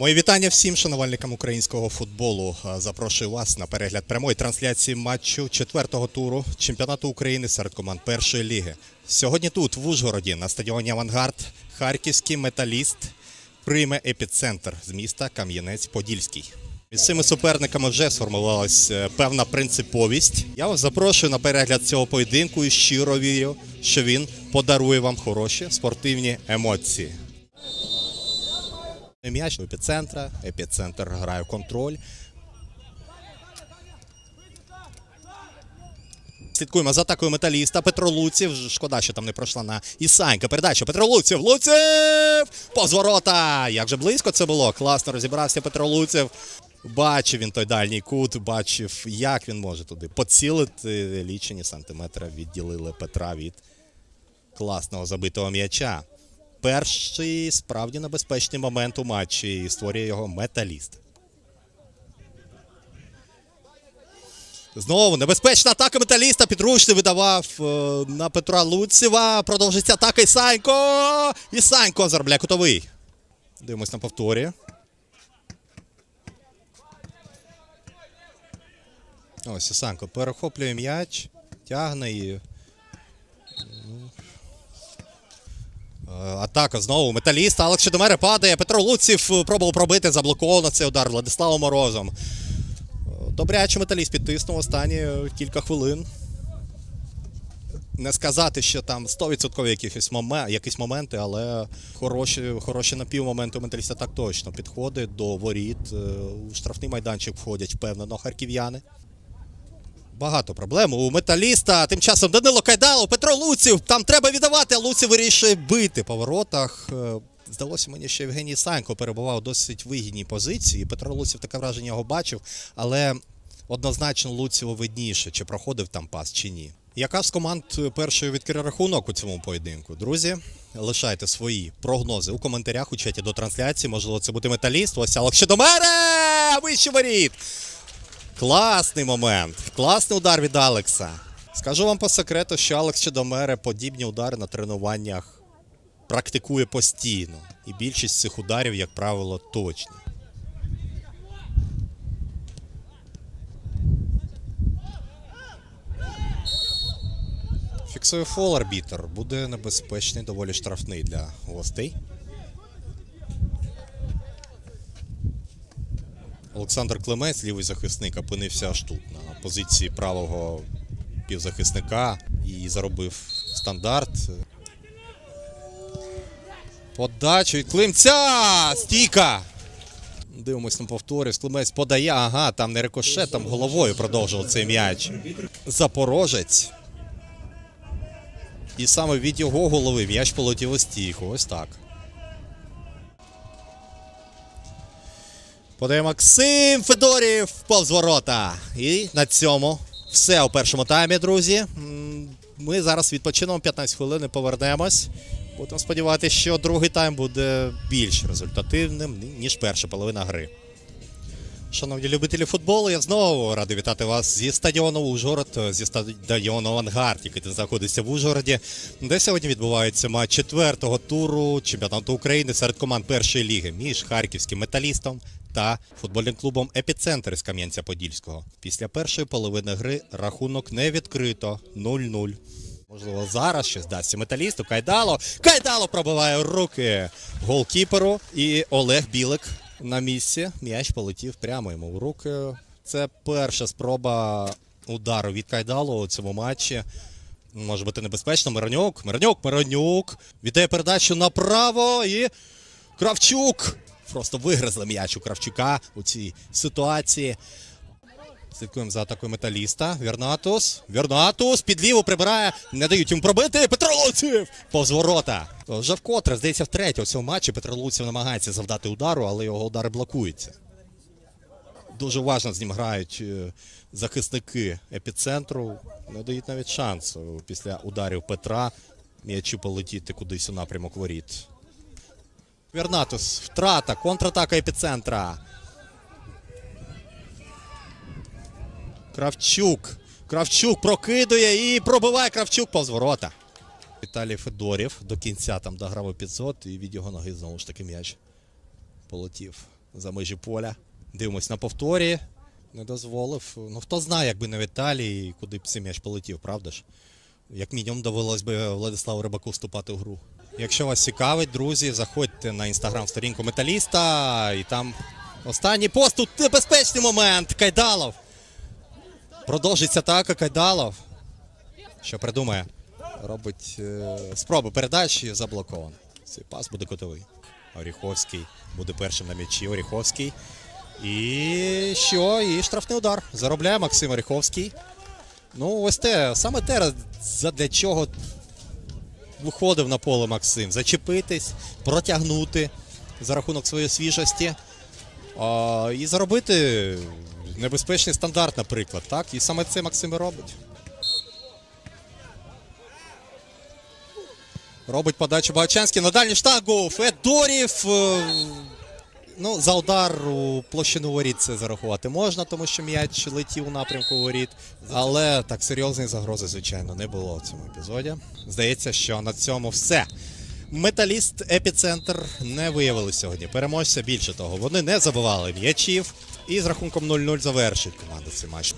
Мої вітання всім шанувальникам українського футболу. Запрошую вас на перегляд прямої трансляції матчу четвертого туру чемпіонату України серед команд першої ліги. Сьогодні тут, в Ужгороді, на стадіоні Авангард, харківський металіст прийме епіцентр з міста Кам'янець-Подільський. Між цими суперниками вже сформувалась е, певна принциповість. Я вас запрошую на перегляд цього поєдинку і щиро вірю, що він подарує вам хороші спортивні емоції. М'яч епіцентра. Епіцентр грає контроль. Слідкуємо за атакою металіста. Петро Луців. Шкода, що там не пройшла на Ісанька. Передача. Петро Луців. Луців! Повз ворота! Як же близько це було. Класно розібрався Петро Луців. Бачив він той дальній кут, бачив, як він може туди поцілити. Лічені сантиметри відділили Петра від класного забитого м'яча. Перший справді небезпечний момент у матчі і створює його металіст. Знову небезпечна атака металіста. Підручний видавав е, на Петра Луцева. Продовжиться атака Ісанько. Ісанько заробляє кутовий. Дивимось на повторі. Ось Ісанько перехоплює м'яч, тягне і Атака знову металіст. Алекс Шедомере падає. Петро Луців е, пробував пробити, заблоковано цей удар Владиславом Морозом. Е, Добряче металіст підтиснув останні е, кілька хвилин. Не сказати, що там 100% якісь, момен, якісь моменти, але хороші, хороші напівмоменти у металіста так точно. Підходить до воріт. е, У штрафний майданчик входять впевнено харків'яни. Багато проблем у металіста. Тим часом Данило Кайдало, Петро Луців. Там треба віддавати, а Луців вирішує бити по воротах. Е, Здалося мені, що Євгеній Санько перебував у досить вигідній позиції. Петро Луців таке враження його бачив, але однозначно Луціву видніше, чи проходив там пас, чи ні. Яка з команд першою відкриє рахунок у цьому поєдинку? Друзі, лишайте свої прогнози у коментарях у чаті до трансляції. Можливо, це буде металіст. Ось Алекс Щедомере! Вище воріт! Класний момент. Класний удар від Алекса. Скажу вам по секрету, що Алекс Чедомере подібні удари на тренуваннях практикує постійно. І більшість цих ударів, як правило, точні. Фіксує фол арбітр. Буде небезпечний, доволі штрафний для гостей. Олександр Клемець, лівий захисник, опинився аж тут, на позиції правого півзахисника і заробив стандарт. Подачу від Климця! Стійка! Дивимось на повторі. Климець подає. Ага, там не рикошет, там головою продовжував цей м'яч. Запорожець. І саме від його голови м'яч полетів у стійку. Ось так. Подає Максим Федорів повз ворота. І на цьому все у першому таймі, друзі. Ми зараз відпочинемо 15 хвилин і повернемось. Будемо сподіватися, що другий тайм буде більш результативним, ніж перша половина гри. Шановні любителі футболу, я знову радий вітати вас зі стадіону Ужгород, зі стадіону Авангард, який знаходиться в Ужгороді, де сьогодні відбувається матч четвертого туру чемпіонату України серед команд першої ліги між харківським металістом та футбольним клубом Епіцентр з Кам'янця-Подільського. Після першої половини гри рахунок не відкрито 0-0. Можливо, зараз щось дасться металісту. Кайдало. Кайдало пробиває руки голкіперу. І Олег Білик на місці. М'яч полетів прямо йому в руки. Це перша спроба удару від Кайдало у цьому матчі. Може бути небезпечно. Миронюк, Миронюк, Миронюк. Віддає передачу направо і Кравчук. Просто вигризли м'яч у Кравчука у цій ситуації. Слідкуємо за атакою металіста. Вернатус. Вернатус під ліву прибирає. Не дають йому пробити. Петро Луців! Повз ворота. Вже вкотре, здається, втретє у цьому матчі Петро Луців намагається завдати удару, але його удари блокуються. Дуже уважно з ним грають е, захисники епіцентру. Не дають навіть шансу після ударів Петра м'ячу полетіти кудись у напрямок воріт. Вернатус. Втрата. Контратака епіцентра. Кравчук. Кравчук прокидує і пробиває Кравчук повз ворота. Віталій Федорів до кінця там дограв епізод і від його ноги знову ж таки м'яч полетів за межі поля. Дивимось на повторі. Не дозволив. Ну хто знає, якби не Віталій, куди б цей м'яч полетів, правда ж? Як мінімум довелось би Владиславу Рибаку вступати в гру. Якщо вас цікавить, друзі, заходьте на інстаграм-сторінку Металіста і там останній пост. Тут небезпечний момент. Кайдалов. Продовжиться атака Кайдалов. Що придумає? Робить е, спробу передачі заблоковано. Цей пас буде котовий. Оріховський буде першим на м'ячі. Оріховський. І що? І штрафний удар. Заробляє Максим Оріховський. Ну, ось те, саме те, для чого виходив на поле Максим. Зачепитись, протягнути за рахунок своєї свіжості. А, і заробити небезпечний стандарт, наприклад. Так? І саме це Максим і робить. Робить подачу Багачанський на дальній штангу. Федорів. Ну, за удар у площину воріт це зарахувати можна, тому що м'яч летів у напрямку воріт. Але так серйозної загрози, звичайно, не було в цьому епізоді. Здається, що на цьому все. Металіст епіцентр не виявили сьогодні. Переможця більше того, вони не забивали м'ячів. І з рахунком 0-0 завершить команда цей матч.